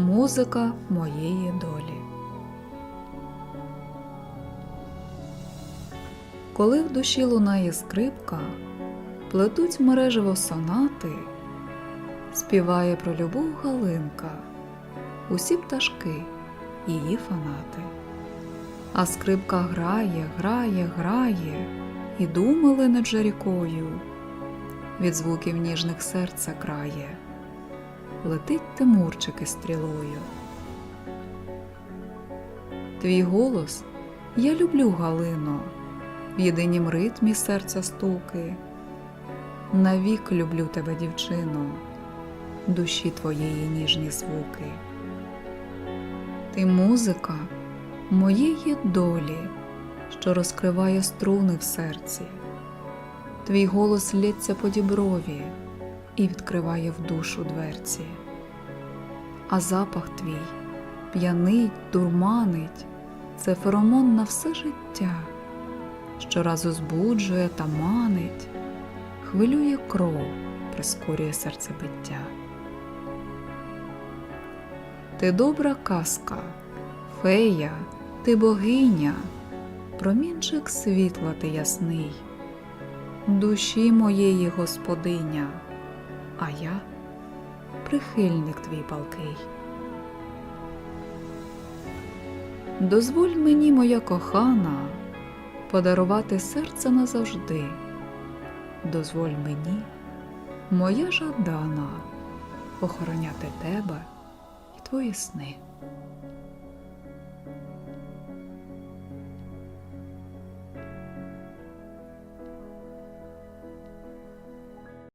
Музика моєї долі. Коли в душі лунає скрипка, плетуть мережево сонати, співає про любов Галинка, усі пташки, її фанати. А скрипка грає, грає, грає, і думали над же рікою, від звуків ніжних серця крає, летить Тимурчики стрілою. Твій голос я люблю, Галино, в єдинім ритмі серця стуки. Навік люблю тебе, дівчино, душі твоєї ніжні звуки. Ти музика моєї долі, що розкриває струни в серці. Твій голос лється по діброві і відкриває в душу дверці. А запах твій п'янить, дурманить, це феромон на все життя, щоразу збуджує та манить, хвилює кров, прискорює серцебиття. Ти добра казка, фея, ти богиня, промінчик світла ти ясний, душі моєї господиня, а я прихильник твій палкий. Дозволь мені, моя кохана, подарувати серце назавжди. Дозволь мені, моя жадана, охороняти тебе і твої сни.